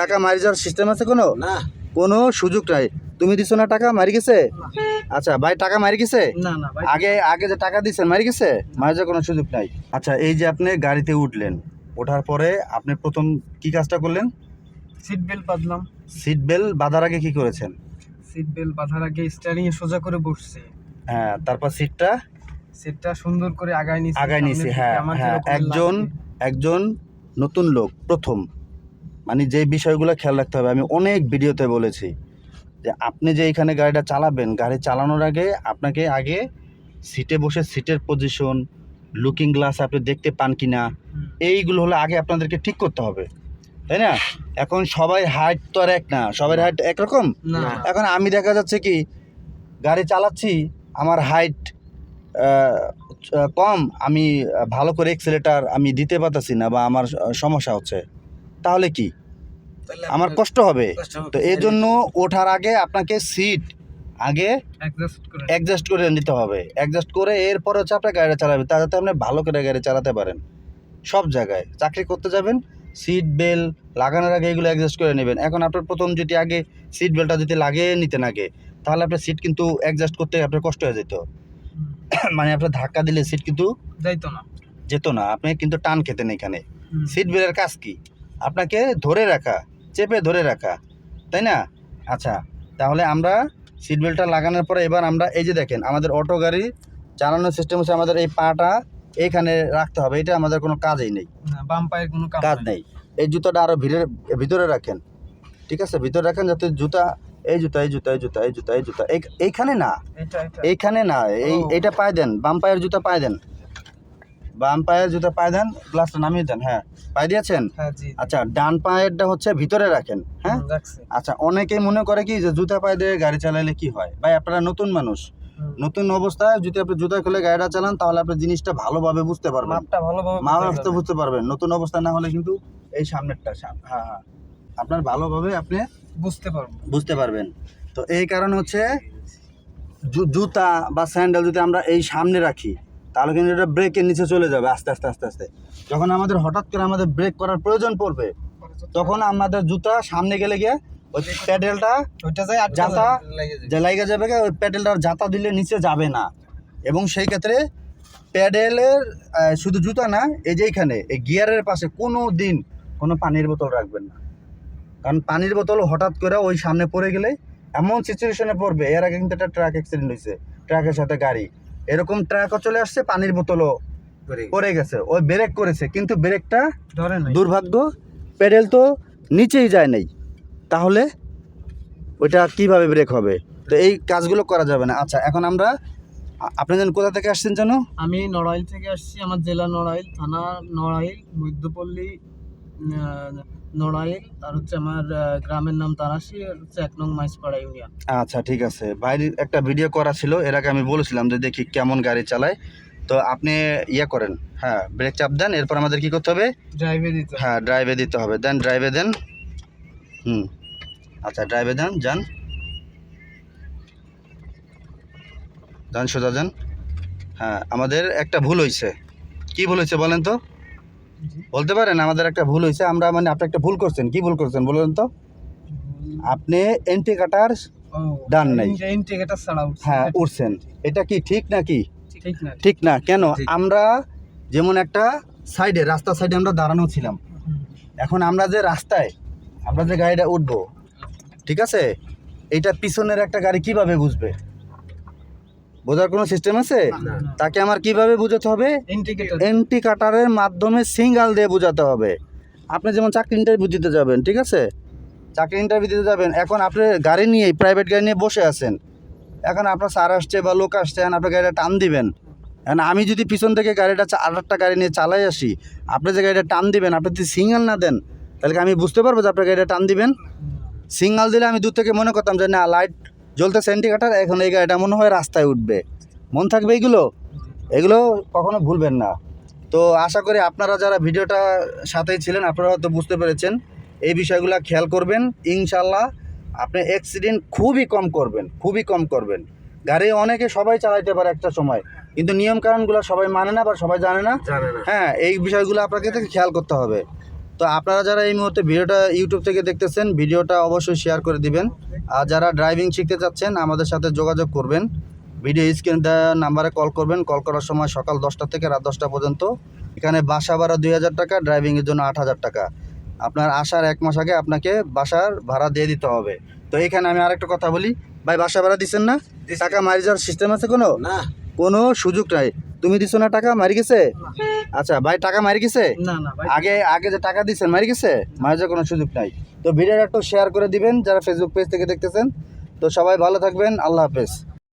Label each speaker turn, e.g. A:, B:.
A: টাকা মারি যাওয়ার সিস্টেম আছে কোনো?
B: না।
A: কোনো সুযোগ নাই। তুমি দিছো না টাকা মারি গেছে? আচ্ছা ভাই টাকা মারি গেছে? আগে আগে যে টাকা দিচ্ছেন মারি গেছে? মারি যাওয়ার কোনো সুযোগ নাই। আচ্ছা এই যে আপনি গাড়িতে উঠলেন ওঠার পরে আপনি প্রথম কি কাজটা করলেন?
C: সিট বেল্ট বাঁধলাম।
A: সিট বেল্ট বাঁধার আগে কি করেছেন?
C: সিট বেল্ট বাঁধার আগে স্টিয়ারিং এ সোজা করে বসছে।
A: হ্যাঁ তারপর সিটটা
C: সিটটা সুন্দর করে আগায় নিছি
A: আগায় নিছি হ্যাঁ হ্যাঁ একজন একজন নতুন লোক প্রথম। মানে যে বিষয়গুলো খেয়াল রাখতে হবে। আমি অনেক ভিডিওতে বলেছি যে আপনি যে এখানে গাড়িটা চালাবেন গাড়ি চালানোর আগে আপনাকে আগে সিটে বসে সিটের পজিশন লুকিং গ্লাস আপনি দেখতে পান কি না এইগুলো হলো আগে আপনাদেরকে ঠিক করতে হবে। তাই না? এখন সবাই হাইট তো আর এক না সবার হাইট একরকম। এখন আমি দেখা যাচ্ছে কি গাড়ি চালাচ্ছি আমার হাইট কম আমি ভালো করে এক্সেলেটার আমি দিতে পারতেছি না বা আমার সমস্যা হচ্ছে। তাহলে কি? আমার কষ্ট হবে। তো এই জন্য ওঠার আগে আপনাকে সিট আগে
C: অ্যাডজাস্ট করে
A: নিতে হবে। অ্যাডজাস্ট করে এরপর হচ্ছে আপনার গাড়িটা চালাবেন তা যাতে আপনি ভালো করে গাড়ি চালাতে পারেন। সব জায়গায় চাকরি করতে যাবেন সিট বেল্ট লাগানোর আগে এগুলো অ্যাডজাস্ট করে নেবেন। এখন আপনার প্রথম যদি আগে সিট বেল্টটা যদি লাগিয়ে নিতেন আগে তাহলে আপনার সিট কিন্তু অ্যাডজাস্ট করতে আপনার কষ্ট হয়ে যেত। মানে আপনার ধাক্কা দিলে সিট কিন্তু
C: যাইতো না।
A: যেত না। আপনি কিন্তু টান খেতেন এখানে। সিট বেল্টের কাজ কি? আপনাকে ধরে রাখা। চেপে ধরে রাখা তাই না? আচ্ছা তাহলে আমরা সিট বেল্টটা লাগানোর পরে এবার আমরা এই যে দেখেন আমাদের অটো গাড়ি চালানোর সিস্টেম হচ্ছে আমাদের এই পাটা এইখানে রাখতে হবে এটা আমাদের কোনো কাজই নেই।
C: বাম পায়ের কোনো কাজ
A: নেই। এই জুতাটা আরও ভিড়ের ভিতরে রাখেন ঠিক আছে? ভিতরে রাখেন যাতে জুতা এই জুতা এই জুতা এই জুতা এই জুতা এই জুতা এই- এইখানে না এইখানে না এই। এইটা পায়ে দেন বাম পায়ের জুতা পায়ে দেন। বাম পায়ের জুতা পায়ে দেন গ্লাসটা নামিয়ে দেন হ্যাঁ। পায়ে দিয়েছেন?
C: হ্যাঁ
A: আচ্ছা ডান পায়েরটা হচ্ছে ভিতরে রাখেন হ্যাঁ? আচ্ছা অনেকেই মনে করে কি যে জুতা পায়ে দিয়ে গাড়ি চালালে কি হয়? ভাই আপনারা নতুন মানুষ। নতুন অবস্থায় যদি আপনি জুতা খুলে গাড়িটা চালান তাহলে আপনি জিনিসটা ভালোভাবে বুঝতে পারবেন।
C: মাপটা ভালোভাবে
A: মা
C: বোঝা
A: বুঝতে পারবেন। নতুন অবস্থা না হলে কিন্তু এই সামনেরটা সাম- হ্যাঁ হ্যাঁ। আপনার ভালোভাবে আপনি
C: বুঝতে পারব।
A: বুঝতে পারবেন। তো এই কারণ হচ্ছে জুতা বা স্যান্ডেল যদি আমরা এই সামনে রাখি তাহলে কিন্তু এটা ব্রেকের নিচে চলে যাবে আস্তে আস্তে আস্তে আস্তে যখন আমাদের হঠাৎ করে আমাদের ব্রেক করার প্রয়োজন পড়বে তখন আমাদের জুতা সামনে গেলে গিয়ে ওই প্যাডেলটা
C: ওইটা যাবে।
B: লেগে যাবে।
A: যে লাইগা যাবে ওই প্যাডেলটার জাতা দিলে নিচে যাবে না এবং সেই ক্ষেত্রে প্যাডেলের শুধু জুতা না এই যে এখানে এই গিয়ারের পাশে কোনো দিন কোনো পানির বোতল রাখবেন না কারণ পানির বোতল হঠাৎ করে ওই সামনে পড়ে গেলে এমন সিচুয়েশনে পড়বে এর আগে কিন্তু একটা ট্রাক অ্যাক্সিডেন্ট হয়েছে ট্রাকের সাথে গাড়ি এরকম ট্রাকও চলে আসছে পানির বোতলও। পড়ে গেছে। ওই ব্রেক করেছে কিন্তু ব্রেকটা দুর্ভাগ্য প্যাডেল তো নিচেই যায় নাই। তাহলে ওইটা কীভাবে ব্রেক হবে? তো এই কাজগুলো করা যাবে না। আচ্ছা এখন আমরা আপনি যেন কোথা থেকে আসছেন জানো
C: আমি নড়াইল থেকে আসছি আমার জেলা নড়াইল থানা নড়াইল মধ্যপল্লী নড়াইল আর হচ্ছে আমার গ্রামের নাম তারাশি আর হচ্ছে এক নং মাইসপাড়া ইউনিয়ন।
A: আচ্ছা ঠিক আছে। বাইরের একটা ভিডিও করা ছিল এর আগে আমি বলেছিলাম যে দেখি কেমন গাড়ি চালায়। তো আপনি ইয়ে করেন হ্যাঁ ব্রেক চাপ দেন এরপর আমাদের কি করতে হবে?
C: ড্রাইভে দিতে
A: হ্যাঁ ড্রাইভে দিতে হবে। দেন ড্রাইভে দেন। হুম। আচ্ছা ড্রাইভে দেন যান। যান সোজা যান। হ্যাঁ আমাদের একটা ভুল হয়েছে। কি ভুল হয়েছে বলেন তো। বলতে পারেন আমাদের একটা ভুল হয়েছে। আমরা মানে আপনি একটা ভুল করছেন। কি ভুল করছেন বলুন তো? আপনি এন্টি কাটার ডান নাই।
C: ইন- ইন্ডিকেটর ছাড়া
A: হ্যাঁ উঠছেন। এটা কি ঠিক নাকি
C: ঠিক না
A: ঠিক। না। কেন? আমরা যেমন একটা সাইডে রাস্তা সাইডে আমরা দাঁড়ানো ছিলাম। এখন আমরা যে রাস্তায় আমরা যে গাড়িটা উঠবো ঠিক আছে? এটা পিছনের একটা গাড়ি কীভাবে বুঝবে? বোঝার কোনো সিস্টেম আছে? তাকে আমার কীভাবে বোঝাতে হবে? এন্টি কাটারের মাধ্যমে সিঙ্গাল দিয়ে বোঝাতে হবে। আপনি যেমন চাকরি ইন্টারভিউ দিতে যাবেন ঠিক আছে? চাকরি ইন্টারভিউ দিতে যাবেন এখন আপনি গাড়ি নিয়ে প্রাইভেট গাড়ি নিয়ে বসে আছেন। এখন আপনার স্যার আসছে বা লোক আসছে এখন আপনি গাড়িটা টান দিবেন। এখন আমি যদি পিছন থেকে গাড়িটা আর একটা গাড়ি নিয়ে চালাই আসি আপনি যে গাড়িটা টান দিবেন আপনি যদি সিঙ্গাল না দেন তাহলে কি আমি বুঝতে পারব যে আপনার গাড়িটা টান দিবেন? সিঙ্গাল দিলে আমি দূর থেকে মনে করতাম যে না লাইট জ্বলতেছে ইন্ডিকেটার এখন এই গাড়িটা মনে হয় রাস্তায় উঠবে। মন থাকবে এগুলো? এগুলো কখনো ভুলবেন না। তো আশা করি আপনারা যারা ভিডিওটা সাথেই ছিলেন আপনারা হয়তো বুঝতে পেরেছেন। এই বিষয়গুলো খেয়াল করবেন। ইনশাল্লাহ আপনি অ্যাক্সিডেন্ট খুবই কম করবেন খুবই কম করবেন। গাড়ি অনেকে সবাই চালাইতে পারে একটা সময় কিন্তু নিয়ম কানুনগুলো সবাই মানে না বা সবাই জানে না। হ্যাঁ এই বিষয়গুলো আপনাকে খেয়াল করতে হবে। তো আপনারা যারা এই মুহূর্তে ভিডিওটা ইউটিউব থেকে দেখতেছেন ভিডিওটা অবশ্যই শেয়ার করে দিবেন। আর যারা ড্রাইভিং শিখতে চাচ্ছেন আমাদের সাথে যোগাযোগ করবেন। ভিডিও স্ক্রিন দেওয়া নাম্বারে কল করবেন। কল করার সময় সকাল দশটা থেকে রাত দশটা পর্যন্ত। এখানে বাসা ভাড়া দুই হাজার টাকা ড্রাইভিংয়ের জন্য আট হাজার টাকা। আপনার আসার এক মাস আগে আপনাকে বাসার ভাড়া দিয়ে দিতে হবে। তো এখানে আমি আরেকটা কথা বলি। ভাই বাসা ভাড়া দিচ্ছেন না? টাকা মারি যাওয়ার সিস্টেম আছে কোনো?
B: না।
A: কোনো সুযোগ নাই। তুমি দিছো না টাকা মারি গেছে? আচ্ছা ভাই টাকা মারি গেছে? আগে আগে যে টাকা দিচ্ছেন মারি গেছে? মারি যাওয়ার কোনো সুযোগ নাই। তো ভিডিওটা একটু শেয়ার করে দিবেন যারা ফেসবুক পেজ থেকে দেখতেছেন। তো সবাই ভালো থাকবেন আল্লাহ হাফেজ।